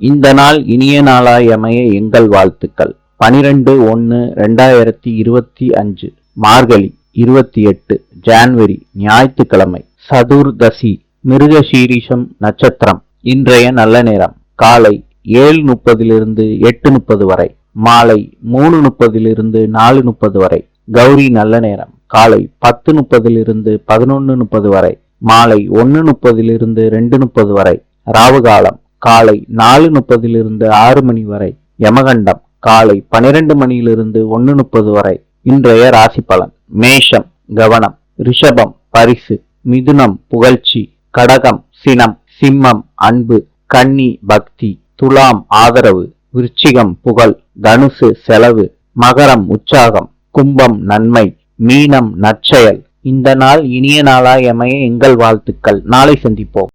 இந்த நாள் இனிய நாளாய் அமைய எங்கள் வாழ்த்துக்கள். பனிரெண்டு ஒன்று ரெண்டாயிரத்தி இருபத்தி அஞ்சு மார்கழி இருபத்தி எட்டு ஜான்வரி ஞாயிற்றுக்கிழமை சதுர்தசி மிருகசீரிஷம் நட்சத்திரம் இன்றைய நல்ல நேரம். காலை ஏழு முப்பதிலிருந்து எட்டு முப்பது வரை மாலை மூணு முப்பதிலிருந்து நாலு முப்பது வரை கௌரி நல்ல நேரம். காலை பத்து முப்பதிலிருந்து பதினொன்று முப்பது வரை மாலை ஒன்று முப்பதிலிருந்து ரெண்டு முப்பது வரை ராவுகாலம் காலை நாலு முப்பதிலிருந்து ஆறு மணி வரை யமகண்டம் காலை பனிரெண்டு மணியிலிருந்து ஒன்று முப்பது வரை இன்றைய ராசி பலன். மேஷம் கவனம் ரிஷபம் பரிசு மிதுனம் புகழ்ச்சி கடகம் சினம் சிம்மம் அன்பு கன்னி பக்தி துலாம் ஆதரவு விருச்சிகம் புகழ் தனுசு செலவு மகரம் உற்சாகம் கும்பம் நன்மை மீனம் நற்செயல். இந்த நாள் இனிய நாளாய் அமைய எங்கள் வாழ்த்துக்கள். நாளை சந்திப்போம்.